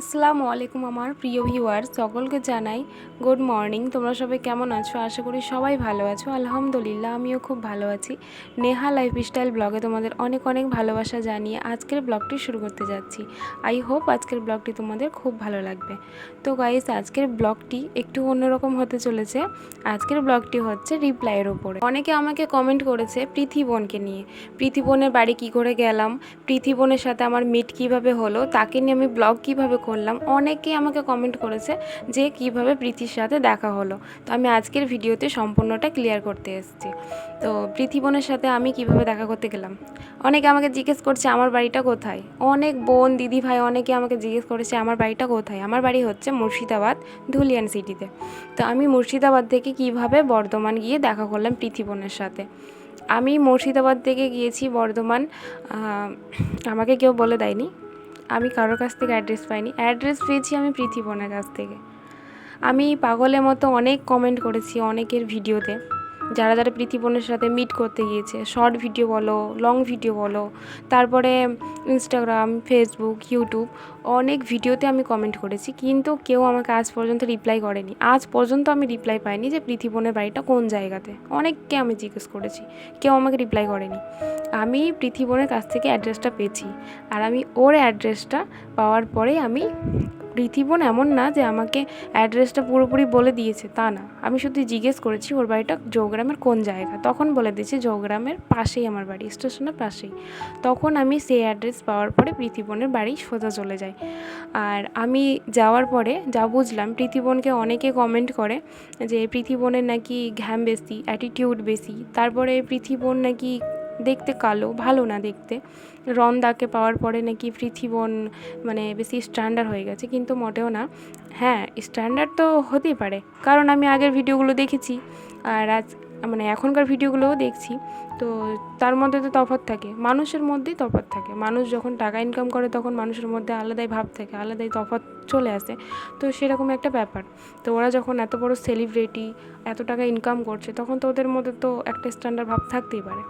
আসসালামু আলাইকুম আমার প্রিয় ভিউয়ার সকলকে জানাই গুড মর্নিং তোমরা সবাই কেমন আছো? আশা করি সবাই ভালো আছো। আলহামদুলিল্লাহ, আমিও খুব ভালো আছি। নেহা লাইফস্টাইল ব্লগে তোমাদের অনেক অনেক ভালোবাসা জানিয়ে আজকের ব্লগটি শুরু করতে যাচ্ছি। আই হোপ আজকের ব্লগটি তোমাদের খুব ভালো লাগবে। তো গাইস আজকের ব্লগটি একটু অন্যরকম হতে চলেছে। আজকের ব্লগটি হচ্ছে রিপ্লাইয়ের ওপরে অনেকে আমাকে কমেন্ট করেছে পৃথিবনকে নিয়ে। পৃথিবনের বাড়ি কি করে গেলাম? পৃথিবনের সাথে আমার মিট কীভাবে হলো? তাকে নিয়ে আমি ব্লগ কীভাবে করলাম। অনেকেই আমাকে কমেন্ট করেছে যে কীভাবে প্রীতির সাথে দেখা হলো। তো আমি আজকের ভিডিওতে সম্পূর্ণটা ক্লিয়ার করতে এসেছি। তো পৃথিবনের সাথে আমি কীভাবে দেখা করতে গেলাম? অনেকে আমাকে জিজ্ঞেস করছে, আমার বাড়িটা কোথায়? অনেক বোন, দিদি ভাই অনেকে আমাকে জিজ্ঞেস করেছে, আমার বাড়িটা কোথায়? আমার বাড়ি হচ্ছে মুর্শিদাবাদ, ধুলিয়ান সিটিতে। তো আমি মুর্শিদাবাদ থেকে কীভাবে বর্ধমান গিয়ে দেখা করলাম পৃথিবনের সাথে? আমি মুর্শিদাবাদ থেকে গিয়েছি বর্ধমান আমাকে কেউ বলে দেয়নি। আমি কারোর কাছ থেকে অ্যাড্রেস পাইনি। অ্যাড্রেস পেয়েছি আমি পৃথিবনের কাছ থেকে। আমি পাগলের মতো অনেক কমেন্ট করেছি অনেকের ভিডিওতে যারা যারা পৃথিবনের সাথে মিট করতে গিয়েছে শর্ট ভিডিও বলো লং ভিডিও বলো, তারপরে ইনস্টাগ্রাম ফেসবুক ইউটিউব অনেক ভিডিওতে আমি কমেন্ট করেছি, কিন্তু কেউ আমাকে আজ পর্যন্ত রিপ্লাই করেনি। আজ পর্যন্ত আমি রিপ্লাই পাইনি যে পৃথিবনের বাড়িটা কোন জায়গাতে। অনেককে আমি জিজ্ঞেস করেছি, কেউ আমাকে রিপ্লাই করেনি। আমি পৃথিবনের কাছ থেকে অ্যাড্রেসটা পেয়েছি, আর আমি ওর অ্যাড্রেসটা পাওয়ার পরে আমি পৃথিবন এমন না যে আমাকে অ্যাড্রেসটা পুরোপুরি বলে দিয়েছে, তা না। আমি শুধু জিজ্ঞেস করেছি, ওর বাড়িটা জৌগ্রামের কোন জায়গা? তখন বলে দিয়েছে, জৌগ্রামের পাশেই আমার বাড়ি, স্টেশনের পাশেই। তখন আমি সেই অ্যাড্রেস পাওয়ার পরে পৃথিবনের বাড়ি সোজা চলে যাই। আর আমি যাওয়ার পরে যা বুঝলাম পৃথিবনকে অনেকে কমেন্ট করে যে পৃথিবনের নাকি ঘ্যাম বেশি অ্যাটিটিউড বেশি। তারপরে পৃথিবন নাকি দেখতে কালো, ভালো না দেখতে। রন্দাকে পাওয়ার পরে নাকি পৃথিবন মানে বেশি স্ট্যান্ডার্ড হয়ে গেছে, কিন্তু মোটেও না। হ্যাঁ স্ট্যান্ডার্ড তো হতেই পারে, কারণ আমি আগের ভিডিওগুলো দেখেছি, আর আজ মানে এখনকার ভিডিওগুলোও দেখছি। তো তার মধ্যে তো তফাৎ থাকে, মানুষের মধ্যেই তফাৎ থাকে। মানুষ যখন টাকা ইনকাম করে, তখন মানুষের মধ্যে আলাদাই ভাব থাকে, আলাদাই তফাৎ চলে আসে। তো সেরকম একটা ব্যাপার। তো ওরা যখন এত বড় সেলিব্রিটি এত টাকা ইনকাম করছে, তখন তো ওদের মধ্যে তো একটা স্ট্যান্ডার্ড ভাব থাকতেই পারে।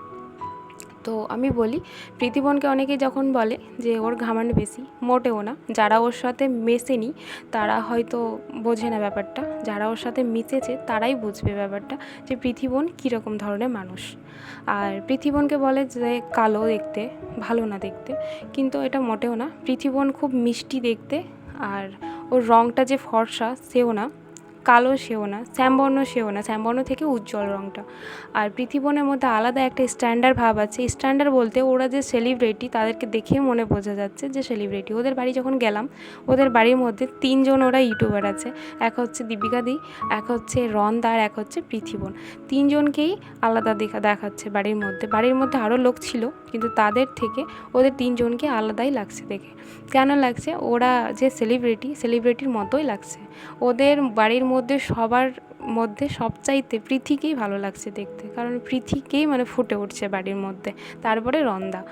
তো আমি বলি প্রীতিবনকে অনেকেই যখন বলে যে ওর ঘামান বেশি, মোটেও না। যারা ওর সাথে মেশেনি, তারা হয়তো বোঝে না ব্যাপারটা। যারা ওর সাথে মিশেছে, তারাই বুঝবে ব্যাপারটা যে পৃথিবন কীরকম ধরনের মানুষ। আর পৃথিবনকে বলে যে কালো দেখতে, ভালো না দেখতে, কিন্তু এটা মোটেও না। পৃথিবন খুব মিষ্টি দেখতে, আর ওর রঙটা যে ফর্সা, সেও না। কালো সেও না, শ্যামবর্ণ সেও না, শ্যামবর্ণ থেকে উজ্জ্বল রঙটা আর পৃথিবনের মধ্যে আলাদা একটা স্ট্যান্ডার্ড ভাব আছে। স্ট্যান্ডার্ড বলতে ওরা যে সেলিব্রিটি তাদেরকে দেখে মনে বোঝা যাচ্ছে যে সেলিব্রিটি ওদের বাড়ি যখন গেলাম, ওদের বাড়ির মধ্যে তিনজন ওরা ইউটিউবার আছে। এক হচ্ছে দীপিকা দি, এক হচ্ছে রন্দা আর এক হচ্ছে পৃথিবন তিনজনকেই আলাদা দেখা দেখাচ্ছে বাড়ির মধ্যে। বাড়ির মধ্যে আরও লোক ছিল, কিন্তু তাদের থেকে ওদের তিনজনকে আলাদাই লাগছে দেখে। কেন লাগছে? ওরা যে সেলিব্রিটি সেলিব্রিটির মতোই লাগছে। ওদের বাড়ির মধ্যে সবার মধ্যে সবচাইতে পৃথিকেই ভালো লাগছে দেখতে। কারণ পৃথিকেই মানে ফুটে উঠছে বাড়ির মধ্যে। তারপরে রন্দা।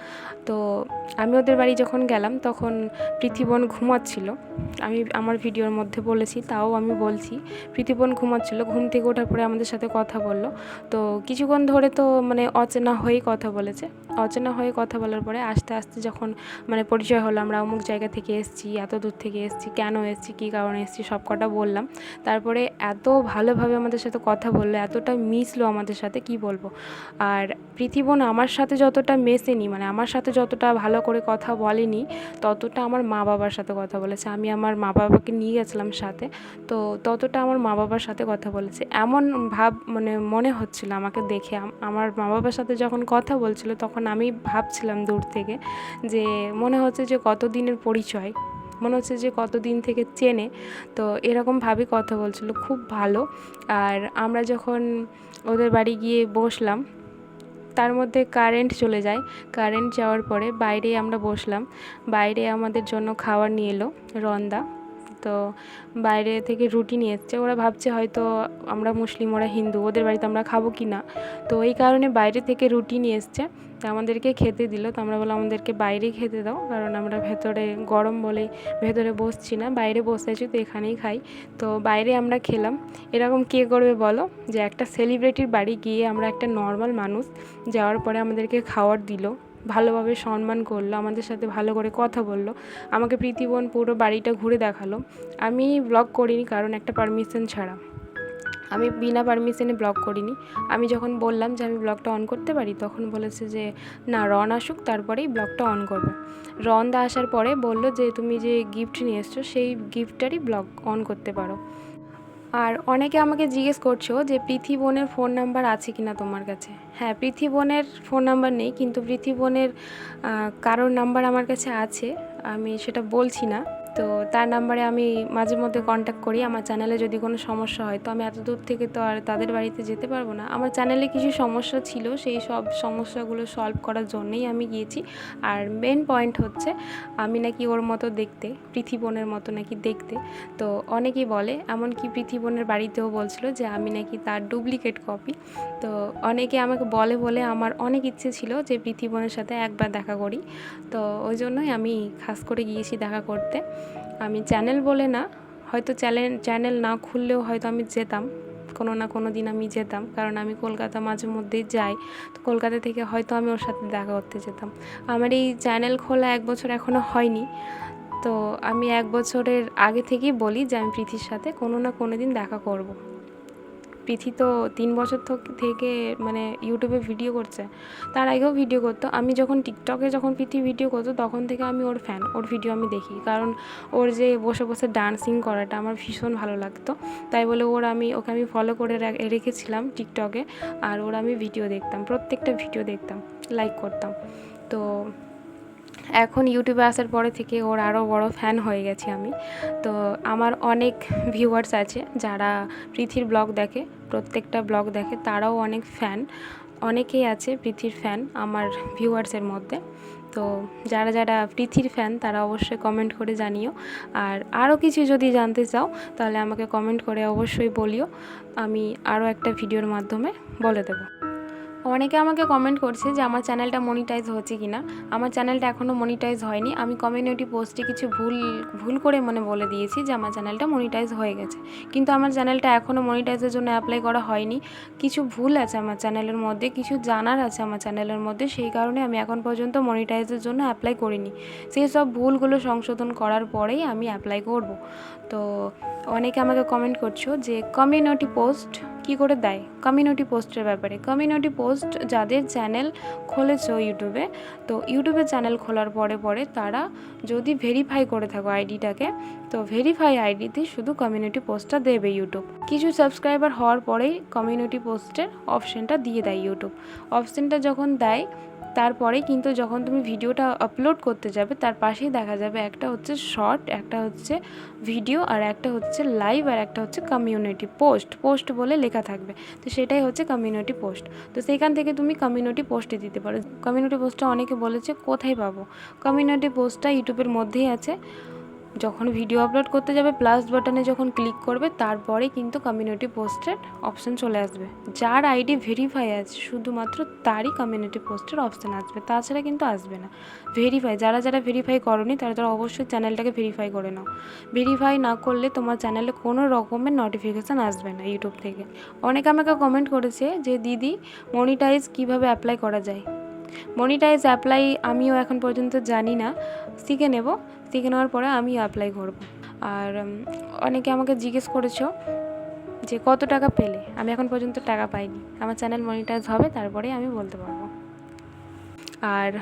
তো আমি ওদের বাড়ি যখন গেলাম, তখন পৃথিবন ঘুমাচ্ছিল। আমি আমার ভিডিওর মধ্যে বলেছি, তাও আমি বলছি পৃথিবন ঘুমাচ্ছিল, ঘুম থেকে ওঠার পরে আমাদের সাথে কথা বলল। তো কিছুক্ষণ ধরে তো মানে অচেনা হয়েই কথা বলেছে। অচেনা হয়ে কথা বলার পরে আস্তে আস্তে যখন মানে পরিচয় হলো, আমরা অমুক জায়গা থেকে এসেছি, এত দূর থেকে এসেছি, কেন এসেছি, কী কারণে এসেছি, সব কটা বললাম। তারপরে এত ভালোভাবে আমাদের সাথে কথা বলল, এতটা মিশলো আমাদের সাথে, কি বলব? আর পৃথিবন আমার সাথে যতটা মেশেনি মানে আমার সাথে যতটা ভালো করে কথা বলেনি, ততটা আমার মা বাবার সাথে কথা বলেছে। আমি আমার মা বাবাকে নিয়ে গেছিলাম সাথে, তো ততটা আমার মা বাবার সাথে কথা বলেছে। এমন ভাব মানে মনে হচ্ছিল আমাকে দেখে। আমার মা বাবার সাথে যখন কথা বলছিল, তখন আমি ভাবছিলাম দূর থেকে যে মনে হচ্ছে যে কত দিনের পরিচয়, মনে হচ্ছে যে কতদিন থেকে চেনে। তো এরকমভাবে কথা বলছিল, খুব ভালো। আর আমরা যখন ওদের বাড়ি গিয়ে বসলাম, তার মধ্যে কারেন্ট চলে যায়। কারেন্ট যাওয়ার পরে বাইরে আমরা বসলাম। বাইরে আমাদের জন্য খাবার নিয়ে এলো রন্দা। তো বাইরে থেকে রুটি নিয়ে এসছে। ওরা ভাবছে হয়তো আমরা মুসলিম, ওরা হিন্দু, ওদের বাড়িতে আমরা খাব কি না? তো এই কারণে বাইরে থেকে রুটি নিয়ে এসছে। তো আমাদেরকে খেতে দিল। তো আমরা বললাম, আমাদেরকে বাইরেই খেতে দাও, কারণ আমরা ভেতরে গরম বলে ভেতরে বসছি না, বাইরে বসে আছি, তো এখানেই খাই। তো বাইরে আমরা খেলাম। এরকম কে করবে বলো? যে একটা সেলিব্রিটির বাড়ি গিয়ে আমরা একটা নর্মাল মানুষ যাওয়ার পরে আমাদেরকে খাওয়ার দিল। ভালোভাবে সম্মান করল, আমাদের সাথে ভালো করে কথা বলল। আমাকে প্রীতিবন পুরো বাড়িটা ঘুরে দেখাল। আমি ব্লগ করিনি কারণ একটা পারমিশন ছাড়া। আমি বিনা পারমিশনে ব্লগ করিনি। আমি যখন বললাম যে আমি ব্লগটা অন করতে পারি, তখন বলেছে যে, না, রন আসুক, তারপরেই ব্লগটা অন করবে। রন দা আসার পরে বলল যে, তুমি যে গিফট নিয়ে এসছো, সেই গিফটটারই ব্লগ অন করতে পারো। আর অনেকে আমাকে জিজ্ঞেস করছ যে পৃথিবনের ফোন নাম্বার আছে কি না তোমার কাছে? হ্যাঁ পৃথিবনের ফোন নাম্বার নেই, কিন্তু পৃথিবনের কারোর নাম্বার আমার কাছে আছে, আমি সেটা বলছি না। তো তার নাম্বারে আমি মাঝে মধ্যে কন্ট্যাক্ট করি। আমার চ্যানেলে যদি কোনো সমস্যা হয়, তো আমি এত দূর থেকে তো আর তাদের বাড়িতে যেতে পারব না। আমার চ্যানেলে কিছু সমস্যা ছিল, সেই সব সমস্যাগুলো সলভ করার জন্যই আমি গিয়েছি। আর মেন পয়েন্ট হচ্ছে, আমি নাকি ওর মতো দেখতে পৃথিবনের মতো নাকি দেখতে। তো অনেকেই বলে, এমনকি পৃথিবনের বাড়িতেও বলছিল যে, আমি নাকি তার ডুপ্লিকেট কপি তো অনেকে আমাকে বলে বলে আমার অনেক ইচ্ছে ছিল যে পৃথিবনের সাথে একবার দেখা করি। তো ওই জন্যই আমি খাস করে গিয়েছি দেখা করতে। আমি চ্যানেল বলে না, হয়তো চ্যানেল চ্যানেল না খুললেও হয়তো আমি যেতাম। কোনো না কোনো দিন আমি যেতাম, কারণ আমি কলকাতা মাঝে মধ্যেই যাই। তো কলকাতা থেকে হয়তো আমি ওর সাথে দেখা করতে যেতাম। আমার এই চ্যানেল খোলা এক বছর এখনও হয়নি। তো আমি এক বছরের আগে থেকেই বলি যে আমি প্রীতির সাথে কোনো না কোনো দিন দেখা করব। প্রীতি তো তিন বছর থক- মানে ইউটিউবে ভিডিও করছে। তার আগেও ভিডিও করতো। আমি যখন টিকটকে যখন প্রীতি ভিডিও করতো, তখন থেকে আমি ওর ফ্যান ওর ভিডিও আমি দেখি। কারণ ওর যে বসে বসে ডান্সিং করাটা আমার ভীষণ ভালো লাগতো। তাই বলে ওর আমি, ওকে আমি ফলো করে রেখেছিলাম টিকটকে আর ওর আমি ভিডিও দেখতাম, প্রত্যেকটা ভিডিও দেখতাম লাইক করতাম। তো এখন ইউটিউবে আসার পরে থেকে ওর আরও বড় ফ্যান হয়ে গেছি আমি। তো আমার অনেক ভিউয়ার্স আছে যারা পৃথির ব্লগ দেখে, প্রত্যেকটা ব্লগ দেখে, তারাও অনেক ফ্যান অনেকেই আছে পৃথির ফ্যান আমার ভিউয়ার্সের মধ্যে। তো যারা যারা পৃথির ফ্যান তারা অবশ্যই কমেন্ট করে জানিও। আর আরও কিছু যদি জানতে চাও, তাহলে আমাকে কমেন্ট করে অবশ্যই বলিও। আমি আরও একটা ভিডিওর মাধ্যমে বলে দেবো। অনেকে আমাকে কমেন্ট করছে যে আমার চ্যানেলটা মনিটাইজ হচ্ছে কি না আমার চ্যানেলটা এখনও মনিটাইজ হয়নি। আমি কমিউনিটি পোস্টে কিছু ভুল ভুল করে মানে বলে দিয়েছি যে আমার চ্যানেলটা মনিটাইজ হয়ে গেছে। কিন্তু আমার চ্যানেলটা এখনও মনিটাইজের জন্য অ্যাপ্লাই করা হয়নি। কিছু ভুল আছে আমার চ্যানেলের মধ্যে, কিছু জানার আছে আমার চ্যানেলের মধ্যে, সেই কারণে আমি এখন পর্যন্ত মনিটাইজের জন্য অ্যাপ্লাই করিনি। সেই সব ভুলগুলো সংশোধন করার পরেই আমি অ্যাপ্লাই করব। তো অনেকে আমাকে কমেন্ট করছ যে কমিউনিটি পোস্ট কি করে দেয়? কমিউনিটি পোস্টের ব্যাপারে। কমিউনিটি পোস্ট যাদের চ্যানেল খুলেছ ইউটিউবে, তো ইউটিউবে চ্যানেল খোলার পরে পরে তারা যদি ভেরিফাই করে থাকো আইডিটাকে, তো ভেরিফাই আইডিতে শুধু কমিউনিটি পোস্টটা দেবে ইউটিউব। কিছু সাবস্ক্রাইবার হওয়ার পরেই কমিউনিটি পোস্টের অপশানটা দিয়ে দেয় ইউটিউব। অপশানটা যখন দেয় তারপরে কিন্তু যখন তুমি ভিডিওটা আপলোড করতে যাবে, তার পাশেই দেখা যাবে একটা হচ্ছে শর্ট একটা হচ্ছে ভিডিও আর একটা হচ্ছে লাইভ আর একটা হচ্ছে কমিউনিটি পোস্ট পোস্ট বলে লেখা থাকবে। তো সেটাই হচ্ছে কমিউনিটি পোস্ট তো সেইখান থেকে তুমি কমিউনিটি পোস্টে দিতে পারো। কমিউনিটি পোস্টটা অনেকে বলেছে, কোথায় পাবো? কমিউনিটি পোস্টটা ইউটিউবের মধ্যেই আছে। যখন ভিডিও আপলোড করতে যাবে প্লাস বাটনে যখন ক্লিক করবে, তারপরে কিন্তু কমিউনিটি পোস্টের অপশান চলে আসবে। যার আইডি ভেরিফাই আছে, শুধুমাত্র তারই কমিউনিটি পোস্টের অপশান আসবে। তাছাড়া কিন্তু আসবে না। ভেরিফাই যারা যারা ভেরিফাই করনি, তারা তারা অবশ্যই চ্যানেলটাকে ভেরিফাই করে নাও। ভেরিফাই না করলে তোমার চ্যানেলে কোনো রকমের নোটিফিকেশান আসবে না ইউটিউব থেকে। অনেকে আমাকে কমেন্ট করেছে যে, দিদি মনিটাইজ কীভাবে অ্যাপ্লাই করা যায়? মনিটাইজ অ্যাপ্লাই আমিও এখন পর্যন্ত জানি না। শিখে নেব। শিখে নেওয়ার পরে আমি অ্যাপ্লাই করব। আর অনেকে আমাকে জিজ্ঞেস করেছ যে কত টাকা পেলে? আমি এখন পর্যন্ত টাকা পাইনি। আমার চ্যানেল মনিটাইজ হবে তারপরে আমি বলতে পারব। আর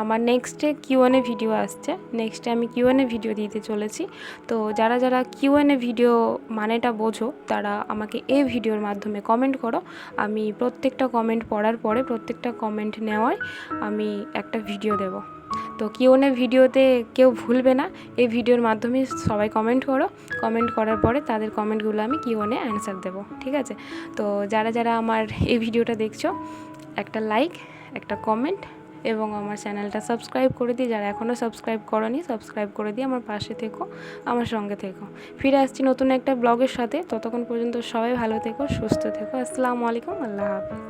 আমার নেক্সটে কিউএনএ ভিডিও আসছে। নেক্সটে আমি কিউএনএ ভিডিও দিতে চলেছি। তো যারা যারা কিউএনএ ভিডিও মানেটা বোঝো, তারা আমাকে এ ভিডিওর মাধ্যমে কমেন্ট করো। আমি প্রত্যেকটা কমেন্ট পড়ার পরে, প্রত্যেকটা কমেন্ট নেওয়ায় আমি একটা ভিডিও দেব। তো কিউএনএ ভিডিওতে, কেউ ভুলবে না। এই ভিডিওর মাধ্যমে সবাই কমেন্ট করো। কমেন্ট করার পরে তাদের কমেন্টগুলো আমি কিউএনএ অ্যান্সার দেবো, ঠিক আছে? তো যারা যারা আমার এই ভিডিওটা দেখছ, একটা লাইক একটা কমেন্ট এবং আমার চ্যানেলটা সাবস্ক্রাইব করে দিই যারা এখনও সাবস্ক্রাইব করনি সাবস্ক্রাইব করে দিয়ে আমার পাশে থেকো, আমার সঙ্গে থেকো। ফিরে আসছি নতুন একটা ব্লগের সাথে। ততক্ষণ পর্যন্ত সবাই ভালো থেকো, সুস্থ থেকো। আসসালামু আলাইকুম, আল্লাহ হাফিজ।